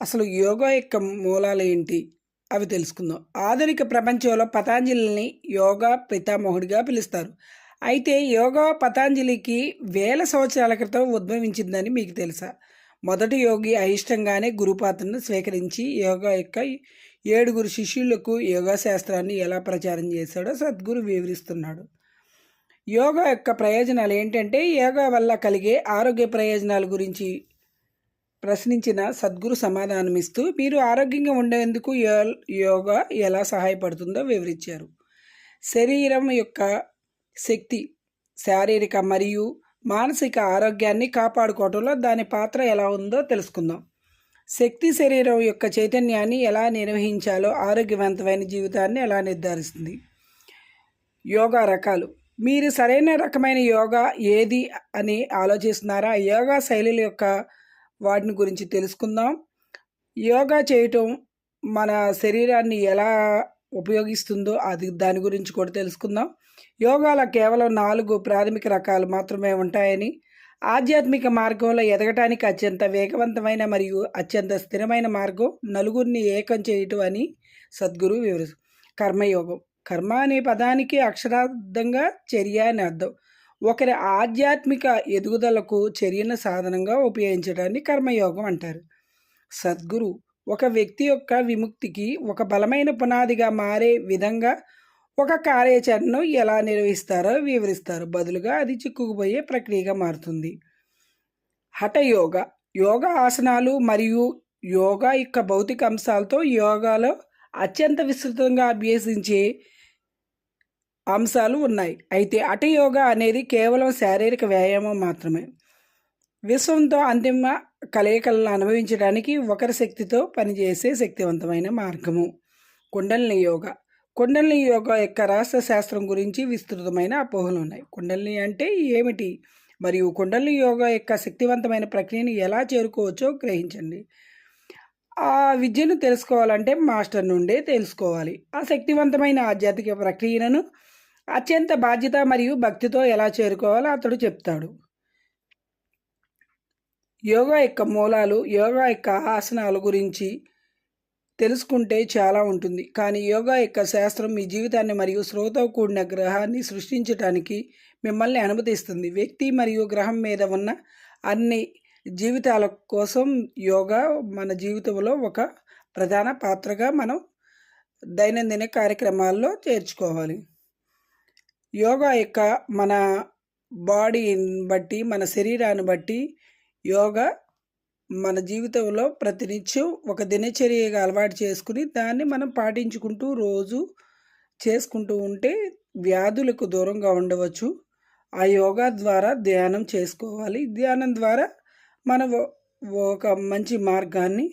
అసలు యోగా యొక్క మూలాలు ఏంటి అవి తెలుసుకుందాం. ఆధునిక ప్రపంచంలో పతాంజలిని యోగా పితామహుడిగా పిలుస్తారు. అయితే యోగా పతాంజలికి వేల సంవత్సరాల క్రితం ఉద్భవించిందని మీకు తెలుసా? మొదటి యోగి అయిష్టంగానే గురుపాత్రను స్వీకరించి యోగా యొక్క ఏడుగురు శిష్యులకు యోగా శాస్త్రాన్ని ఎలా ప్రచారం చేశాడో సద్గురు వివరిస్తున్నాడు. యోగా యొక్క ప్రయోజనాలు ఏంటంటే యోగా వల్ల కలిగే ఆరోగ్య ప్రయోజనాల గురించి ప్రశ్నించిన సద్గురు సమాధానమిస్తూ మీరు ఆరోగ్యంగా ఉండేందుకు యోగా ఎలా సహాయపడుతుందో వివరించారు. శరీరం యొక్క శక్తి శారీరక మరియు మానసిక ఆరోగ్యాన్ని కాపాడుకోవడంలో దాని పాత్ర ఎలా ఉందో తెలుసుకుందాం. శక్తి శరీరం యొక్క చైతన్యాన్ని ఎలా నిర్వహించాలో ఆరోగ్యవంతమైన జీవితాన్ని ఎలా నిర్ధారిస్తుంది? యోగా రకాలు. మీరు సరైన రకమైన యోగా ఏది? అని ఆలోచిస్తున్నారా? యోగా శైలుల యొక్క వాటిని గురించి తెలుసుకుందాం. యోగా చేయటం మన శరీరాన్ని ఎలా ఉపయోగిస్తుందో అది దాని గురించి కూడా తెలుసుకుందాం. యోగాలో కేవలం నాలుగు ప్రాథమిక రకాలు మాత్రమే ఉంటాయని ఆధ్యాత్మిక మార్గంలో ఎదగటానికి అత్యంత వేగవంతమైన మరియు అత్యంత స్థిరమైన మార్గం నలుగురిని ఏకం చేయటం అని సద్గురు వివరి కర్మయోగం. కర్మ అనే పదానికి అక్షరార్థంగా చర్య అని అర్థం. ఒకరి ఆధ్యాత్మిక ఎదుగుదలకు చర్యను సాధనంగా ఉపయోగించడాన్ని కర్మయోగం అంటారు. సద్గురు ఒక వ్యక్తి యొక్క విముక్తికి ఒక బలమైన పునాదిగా మారే విధంగా ఒక కార్యాచరణను ఎలా నిర్వహిస్తారో వివరిస్తారు. బదులుగా అది చిక్కుకుపోయే ప్రక్రియగా మారుతుంది. హఠయోగ యోగా ఆసనాలు మరియు యోగా యొక్క భౌతిక అంశాలతో యోగాలో అత్యంత విస్తృతంగా అభ్యసించే అంశాలు ఉన్నాయి. అయితే అటయోగా అనేది కేవలం శారీరక వ్యాయామం మాత్రమే. విశ్వంతో అంతిమ కలయికలను అనుభవించడానికి ఒకరి శక్తితో పనిచేసే శక్తివంతమైన మార్గము. కుండలిని యోగా. కుండలిని యోగా యొక్క రాష్ట్ర శాస్త్రం గురించి విస్తృతమైన అపోహలు ఉన్నాయి. కుండలిని అంటే ఏమిటి? మరియు కుండలిని యోగా యొక్క శక్తివంతమైన ప్రక్రియను ఎలా చేరుకోవచ్చో గ్రహించండి. ఆ విద్యను తెలుసుకోవాలంటే మాస్టర్ నుండే తెలుసుకోవాలి. ఆ శక్తివంతమైన ఆధ్యాత్మిక ప్రక్రియను అత్యంత బాధ్యత మరియు భక్తితో ఎలా చేరుకోవాలో అతడు చెప్తాడు. యోగా యొక్క మూలాలు యోగా యొక్క ఆసనాల గురించి తెలుసుకుంటే చాలా ఉంటుంది. కానీ యోగా యొక్క శాస్త్రం మీ జీవితాన్ని మరియు శ్రోతో కూడిన గ్రహాన్ని సృష్టించడానికి మిమ్మల్ని అనుమతిస్తుంది. వ్యక్తి మరియు గ్రహం మీద ఉన్న అన్ని జీవితాల కోసం యోగా మన జీవితంలో ఒక ప్రధాన పాత్రగా మనం దైనందిన కార్యక్రమాల్లో చేర్చుకోవాలి. యోగా యొక్క మన బాడీని బట్టి మన శరీరాన్ని బట్టి యోగా మన జీవితంలో ప్రతినిత్యం ఒక దినచర్యగా అలవాటు చేసుకుని దాన్ని మనం పాటించుకుంటూ రోజు చేసుకుంటూ ఉంటే వ్యాధులకు దూరంగా ఉండవచ్చు. ఆ యోగా ద్వారా ధ్యానం చేసుకోవాలి. ధ్యానం ద్వారా మనం ఒక మంచి మార్గాన్ని